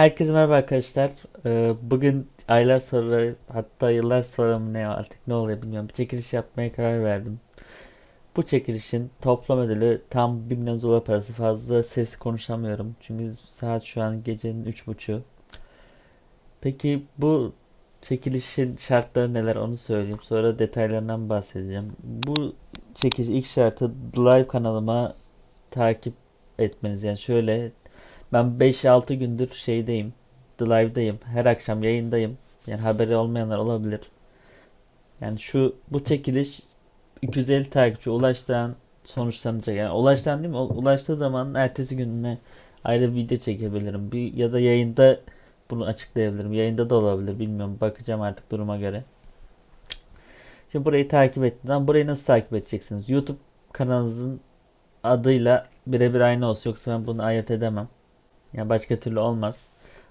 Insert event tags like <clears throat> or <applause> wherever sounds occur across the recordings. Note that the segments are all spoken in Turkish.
Herkese merhaba arkadaşlar. Ee, bugün aylar sonra hatta yıllar sonra mı ne artık ne oluyor bilmiyorum. Bir çekiliş yapmaya karar verdim. Bu çekilişin toplam ödülü tam 1 milyon dolar parası fazla ses konuşamıyorum. Çünkü saat şu an gecenin 3.30. Peki bu çekilişin şartları neler onu söyleyeyim. Sonra detaylarından bahsedeceğim. Bu çekiliş ilk şartı live kanalıma takip etmeniz. Yani şöyle ben 5-6 gündür şeydeyim. The Live'dayım. Her akşam yayındayım. Yani haberi olmayanlar olabilir. Yani şu bu çekiliş 250 takipçi ulaştıran sonuçlanacak. Yani ulaştıran değil mi? Ulaştığı zaman ertesi gününe ayrı bir video çekebilirim. Bir ya da yayında bunu açıklayabilirim. Yayında da olabilir. Bilmiyorum. Bakacağım artık duruma göre. Şimdi burayı takip ettiğiniz zaman burayı nasıl takip edeceksiniz? YouTube kanalınızın adıyla birebir aynı olsun. Yoksa ben bunu ayırt edemem. Yani başka türlü olmaz.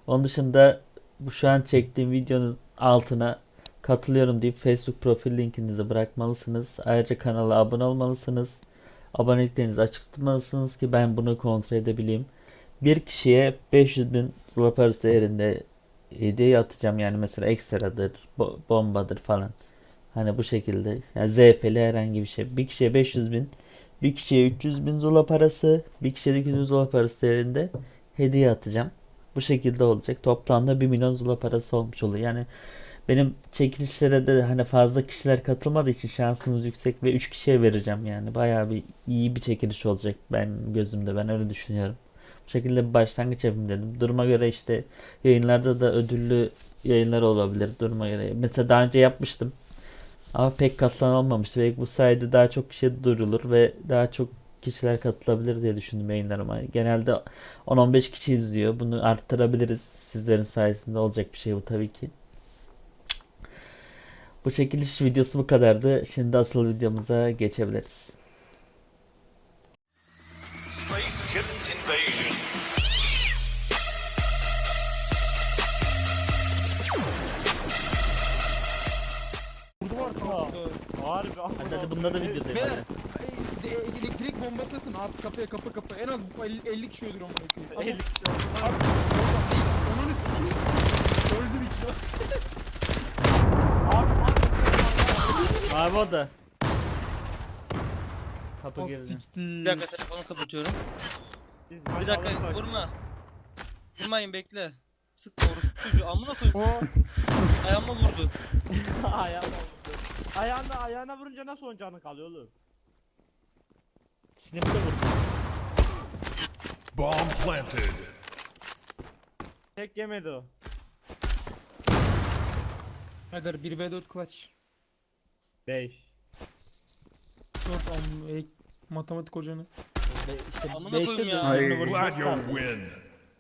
Onun dışında bu şu an çektiğim videonun altına katılıyorum deyip Facebook profil linkinizi bırakmalısınız. Ayrıca kanala abone olmalısınız. Aboneliklerinizi açık tutmalısınız ki ben bunu kontrol edebileyim. Bir kişiye 500 bin dolar parası değerinde hediye atacağım. Yani mesela ekstradır, bo- bombadır falan. Hani bu şekilde. Yani ZP'li herhangi bir şey. Bir kişiye 500 bin, bir kişiye 300 bin zola parası, bir kişiye de 200 bin zola parası değerinde hediye atacağım. Bu şekilde olacak. Toplamda 1 milyon zula parası olmuş oluyor. Yani benim çekilişlere de hani fazla kişiler katılmadığı için şansınız yüksek ve 3 kişiye vereceğim yani. Bayağı bir iyi bir çekiliş olacak ben gözümde. Ben öyle düşünüyorum. Bu şekilde bir başlangıç yapayım dedim. Duruma göre işte yayınlarda da ödüllü yayınlar olabilir duruma göre. Mesela daha önce yapmıştım. Ama pek katılan olmamıştı. Belki bu sayede daha çok kişi duyurulur ve daha çok kişiler katılabilir diye düşündüm yayınlarıma. Genelde 10-15 kişi izliyor. Bunu arttırabiliriz. Sizlerin sayesinde olacak bir şey bu tabii ki. Bu çekiliş videosu bu kadardı. Şimdi asıl videomuza geçebiliriz. Space Kids Invasion. Harbi Hadi hadi bunda da video ay, de- elektrik bombası atın at kapıya kapı kapı en az bu 50, 50 kişi öldür onu koyayım. At. Onun sikeyim. Öldüm içine. Abi o da. Kapı O girdi. siktir. Bir dakika telefonu kapatıyorum. Bir dakika vurma. Vurmayın bekle. Sık orospu çocuğu amına koyayım. O Ayağıma vurdu. <laughs> Ayağına vurdu. Ayağına, ayağına vurunca nasıl onun canı kalıyor oğlum? Sinirli vurdu. Bomb planted. Tek yemedi o. Hadi 1v4 clutch. 5. 4 am e, matematik hocanı. Be- işte Amına koyayım ya. Glad you win.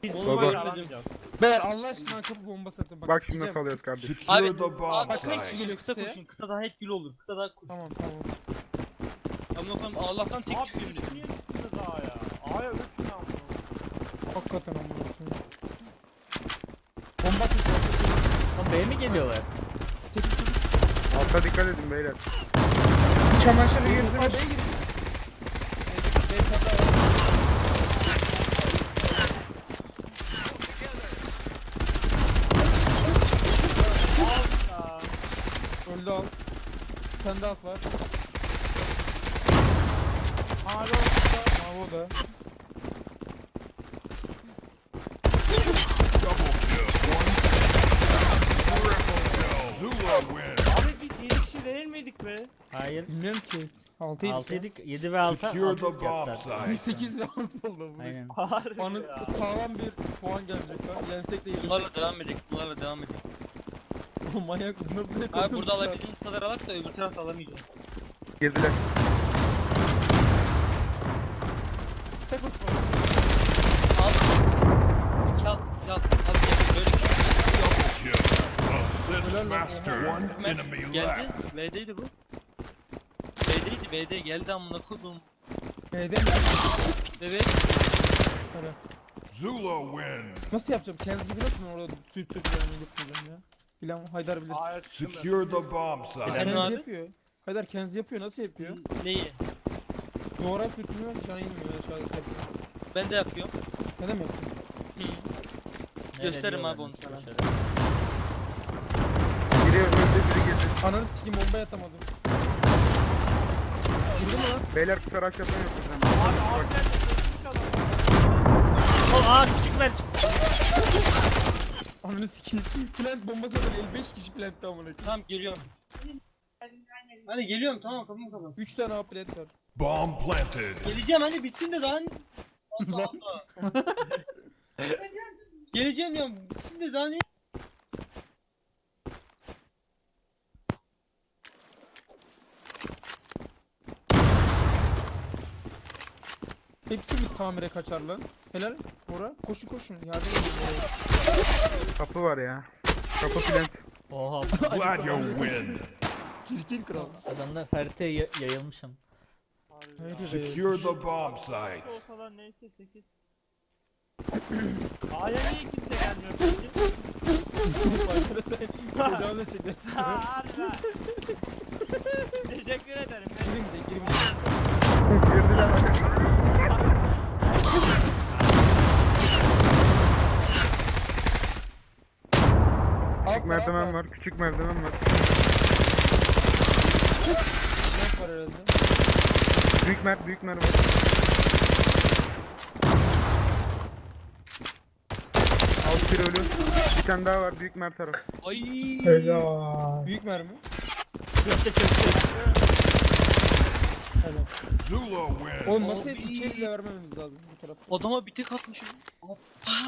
Biz Oğlum, bombayı bak- alamayacağız. Beyler Allah aşkına kapı bombası atın. Bak, Bak şimdi sikeceğim. kalıyoruz kardeşim. Secure Abi, the bomb Bak kaç kişi site. geliyor Kısa koşun. Kısa daha etkili olur. Kısa daha koş. Tamam tamam. Amına koyayım Allah'tan tek Abi çıkıyor biz niye çıktınız daha ya? A'ya 3 ne? Hakikaten amına koyayım. Bomba atın. Oğlum B'ye mi geliyorlar? Alta dikkat edin beyler. Çanta var. Aa, Öldü al. Bir tane daha alt var. Olsa Mavi o da. Zula win. Abi biz 7 kişi değil miydik be? Hayır. Bilmiyorum ki. 6 7 6 yedik. 7 ve 6. Secure the bomb site. 8 ve 6 oldu bu. Aynen. Harbi Bana ya. sağlam bir puan gelecek lan. Yensek de yenilsek. Bunlarla devam edelim. Bunlarla devam. O manyak nasıl Abi burada alabildiğimiz kadar alak da öbür tarafta alamayacağız. Girdiler. Bana. Al. Böyle. Assist master. One enemy left. Bu. B'deydi B'de geldi amına koydum. B'de mi? Evet. Hadi. Zula win. Nasıl yapacağım? Kenz gibi nasıl ben orada süt tüp yani yapacağım ya? Bilen Haydar bilir. Secure the bomb site. Kenz yapıyor. Haydar Kenz yapıyor. Nasıl yapıyor? Neyi? Duvara sürtünüyor. Aşağı inmiyor. Aşağı yapıyor. Ben de yapıyorum. Ne demek? Hı. Gösteririm abi onu sana. Biri öldü biri girdi. Ananı sikim bombaya atamadım. Girdi mi lan? Beyler kusura aşağıdan yok bizden. Abi abi Bak, nerede? Öldürmüş adam. Oh, aa küçükler çıktı. Ananı sikim. Plant bombası atın 55 kişi plantte amına koyayım. Tamam geliyorum. Hadi geliyorum tamam kapımı kapat. 3 tane A plant var. Bomb planted. Geleceğim hani bitsin de daha ne? Allah Allah. Geleceğim ya bitsin de daha ne? Hepsi bir tamire kaçar lan. Helal. Bora koşun koşun. Yardım edin. Kapı var ya. Kapı plant. Oha Glad you win. Çirkin kral. adamlar haritaya ya- yayılmışım. Secure the bomb site. Olsa da neyse 8. <clears throat> A'ya niye kimse gelmiyor peki? Ha harbi. ha. Teşekkür ederim. Girmeyecek girmeyecek. Girdiler. Alt Küçük merdiven var. Küçük merdiven var. Plant var herhalde. Büyük mer büyük mer var. Alt bir ölü. Bir tane daha var büyük mer taraf. Ay. Büyük mermi. Çöktü çöktü. Helal. Zula win. Oğlum masaya iki elle vermememiz lazım bu tarafa. Adama bir tek atmışım.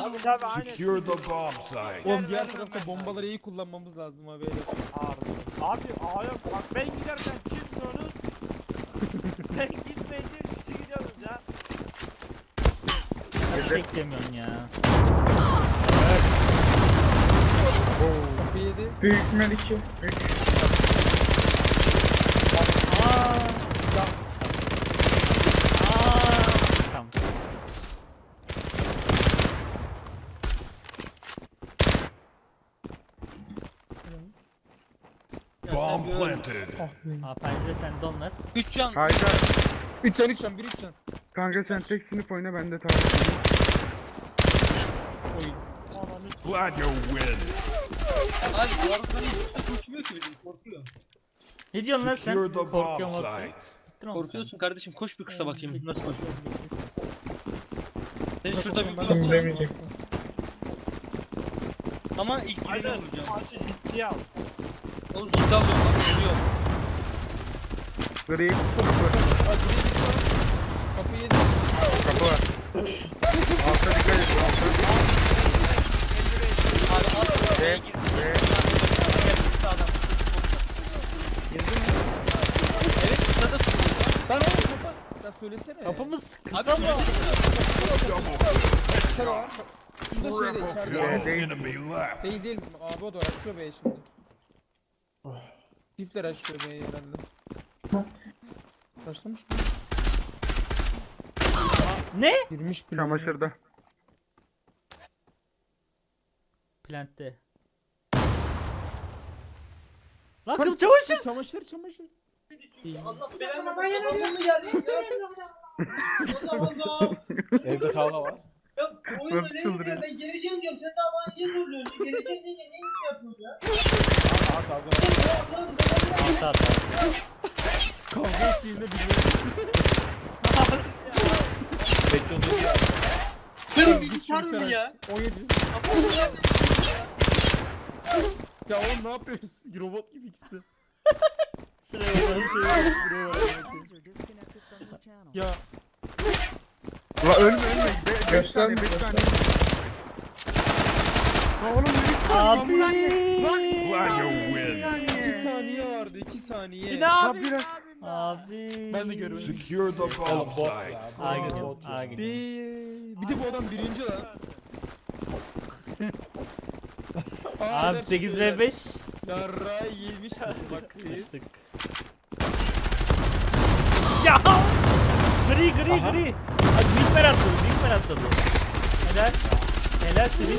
Abi tabi aynen. Secure the bomb site. Oğlum diğer tarafta bombaları iyi kullanmamız lazım abi. Harbi. Abi A'ya bak ben giderken çıkmıyorsunuz. Ben gitmeyince kişi gidiyoruz ya. Nasıl beklemiyorsun ya? Kapı yedi. Büyük mer 2. Tamam. Bomb planted. Aa pencere sende onlar. 3 can. Hayda. 3 can 3 can 1 3 can. Kanka sen tek sınıf oyna ben de. Oyun. Ananı Glad you win. Abi bu koşmuyor ki bizim korkuyor. Ne diyorsun lan sen? Secure the bomb Korkuyorum korkuyorum. site. Bittin oğlum sen. Korkuyorsun kardeşim koş bir kısa bakayım nasıl koşuyor. Senin şurada bir Ben blok. Ama ilk birini Aynen. vuracağım. Maçı ciddiye al. Oğlum ciddi alıyorum lan vuruyor. Gri. Aa, buraya bir can. Kapı yedi. Kapı var. Altta dikkat. Altta. Abi at Ve- B'ye gir. ve- Sağdan. Girdin mi? Evet kısa da tutuyor. Ben oğlum kapa. Ya söylesene. Kapımız Abi kısa mı? Dışarı var. Şurada şeyde içeride. Değil değil. Abi o da açıyor B'ye şimdi. Çiftler açıyor B'ye herhalde. Başlamış mı? Ne? Girmiş bile. Çamaşırda. Plantte. Lan kız çamaşır. Çamaşır çamaşır. Evde kavga var. Oyunda ne gidiyor? Ben geleceğim diyorum. Sen daha bana niye soruyorsun? Geleceğim diye ne iş yapıyorsun ya? Kavga var. At at at. Kavga eşliğinde biliyorum. Bekliyordum ya. Benim bilgisayar mı ya? 17. Ya oğlum ne yapıyorsun? <laughs> Robot gibi ikisi. Şuraya bakalım şuraya. Buraya bak. User disconnected from your channel. Ya La ölme ölme. Beş tane beş tane. La oğlum tane. Abi. Glad you win. 2 saniye vardı 2 saniye. Ne abi? biraz- Abi. Ben de görmedim. Secure the bomb Oğlum bot site. ya. A bu gidiyorum. bot ya. A gidiyorum. Bir, bir de bu adam birinci lan. <laughs> Aa, Abi evet, 8 beyler. ve 5. Yarra yemiş bak. Sıçtık. Ya! Gri gri gri. Hadi büyük mer atladı. Büyük mer atladı. Helal. Helal Sivil.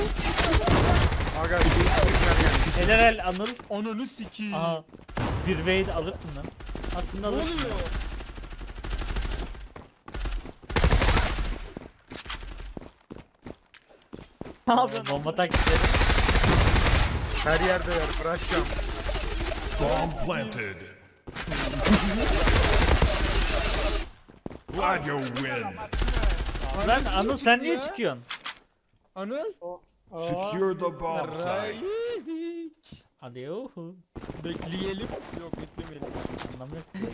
Aga büyük büyük mer geldi. Helal el Anıl. Ananı sikiyim. Aha. Bir wave alırsın lan. Aslında Ne alırsın. oluyor? Ne yapıyorsun? Bomba taktikleri. Her yerde yer. Bırakacağım. Bomb planted. <laughs> Glad you win. Lan Anıl sen niye çıkıyorsun? Anıl. Secure the bomb site. Hadi yuhu. Bekleyelim. Yok beklemeyelim. Anlam yok.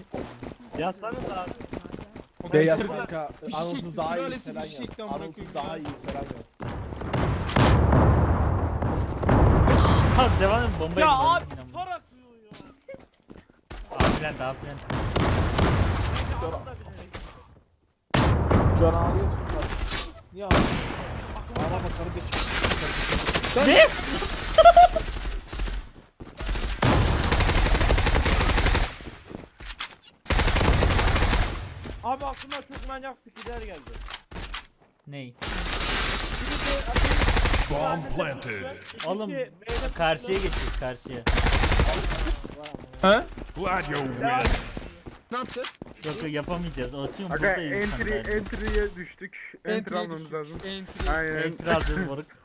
Yazsanız abi. De yaz kanka. Anılsız daha iyi falan yaz. Anılsız daha iyi falan yaz. Ha devam edin bombayı Ya abi tor atıyor ya. Abi lan daha plan. Adam da bilerek. Şu an ağlıyorsun bak. Niye ağlıyorsun? Ağlama karı geç. Ne? Abi aklıma çok manyak fikirler geldi. Ney? Bomb planted. Oğlum karşıya geçtik karşıya. Ha? Glad you win. Ne yapacağız? Yok yok yapamayacağız. Açıyorum Aga buradayız. entry, sandalyede. entry'ye düştük. Entry Entry'ye almamız düştük. lazım. Entry. Aynen. Entry alacağız moruk. <laughs>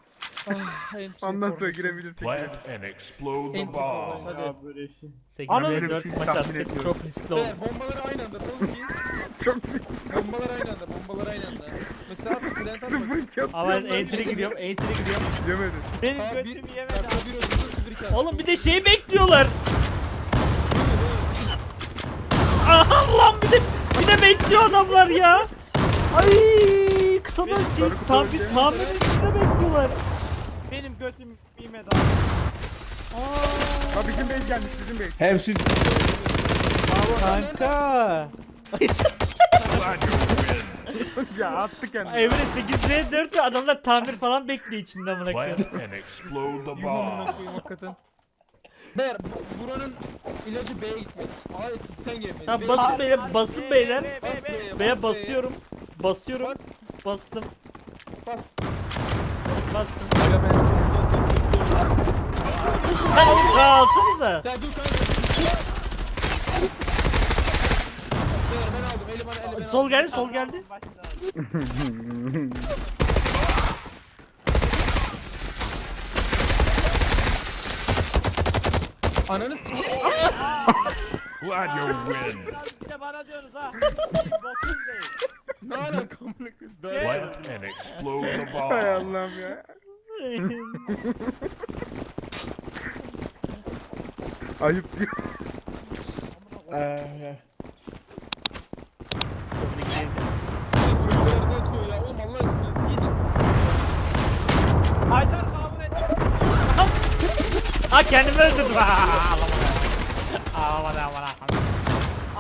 Ah, entry Ondan sonra korkusu. girebilirsin. Plant and explode the Entry bomb. Hadi. Ya böyle şey. 8'e Anıl- 4 maç Tahmin attık. Çok riskli oldu. Bombaları aynı anda. Oğlum ki. <laughs> Çok Bombalar aynı anda. Bombalar aynı anda. Mesela bak. <laughs> sıfır yaptım. Ama ben entry gidiyorum. Entry gidiyorum. Yemedim. Benim Abi, götüm yemedi Dakika bir oldu. Sıfır iki attı. Oğlum bir de şey bekliyorlar. Aha lan bir de bir de bekliyor adamlar ya. Ay kısa da şey Sarı kutu tam önce. bir tamirin içinde bekliyorlar. Benim götüm yemedi abi. Ha bizim bey gelmiş bizim bey. Hem siz Kanka. <laughs> Ya attı kendini. Emre 8 4 adamlar tamir falan bekliyor içinde amına koyayım. Plant and explode the bomb. hakikaten. Beyler bu- buranın ilacı B'ye gitmedi. A'ya siksen gelmedi. Tamam B'ye- basın beyler basın beyler. Be, be, Bas be. B'ye, bas B'ye B'ye. basıyorum. Basıyorum. Bas. Bastım. Bas. Bastım. Aga ben Ha oğlum sağ alsanıza. Ya dur kanka. Beyler ben aldım. Eli bana eli ben Sol aldım. geldi sol geldi. <laughs> Başla abi. Ananı sikeyim. <laughs> Glad you win. Bir de bana diyorsunuz ha. Botum değil. Ne alaka amına koyayım? Plant and explode the Hay bomb. Allah'ım ya. <laughs> Ayıp diyor. Eee, Sürücülerde Ha kendimi öldürdüm. <laughs> Aman aman aman.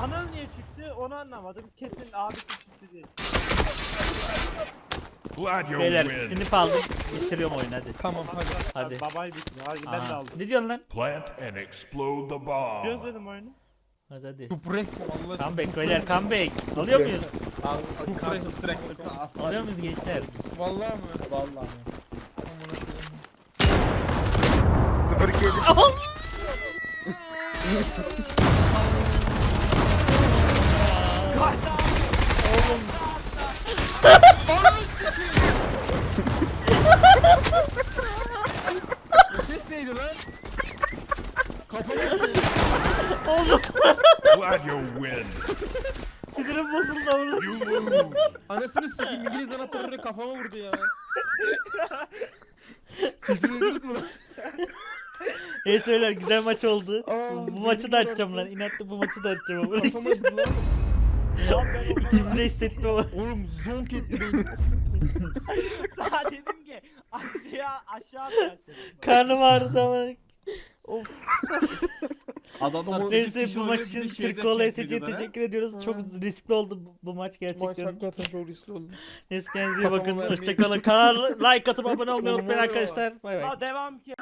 Anıl niye çıktı onu anlamadım. Kesin abisi çıktı diye. Glad you Beyler win. sinip aldım. Bitiriyorum oyunu hadi. Tamam hadi. Hadi. Babayı bitmiyor. Hadi ben de Aha. aldım. Ne diyorsun lan? Plant and explode the bomb. Çözdüm oyunu. Hadi hadi. Duprek Allah aşkına. Comeback beyler comeback. Alıyor muyuz? Counter Strike'lık aslan. Alıyor muyuz gençler? Vallahi mı? Vallahi. Ses neydi lan? Kafama vurdu. Oğlum Glad you win. sinirim bozuldu oğlum. You lose. Anasını sikeyim İngiliz anahtarıyla kafama vurdu ya. <laughs> Sesi duydunuz mu lan? <laughs> Neyse beyler güzel maç oldu. Aa, bu maçı da açacağım lan. İnatla bu maçı da açacağım ama. Kafama <laughs> lan. <laughs> İçimde hissettim ama. Oğlum zonk etti beni. <laughs> Daha dedim ki aşağı aşağı atacaksın. Karnım ağrıdı ama. Of. Adamlar sekiz Neyse kişi bu oynuyor, maç bir de için şeyde Türkoğlu camp SC'ye ediyorlar ha. teşekkür ediyoruz. Çok riskli oldu bu, bu maç Maç gerçekten. hakikaten çok riskli oldu. Neyse kendinize iyi bakın. vermeyin. Hoşçakalın. Kanala like atıp abone olmayı unutmayın arkadaşlar. Bay bay. Devam ki.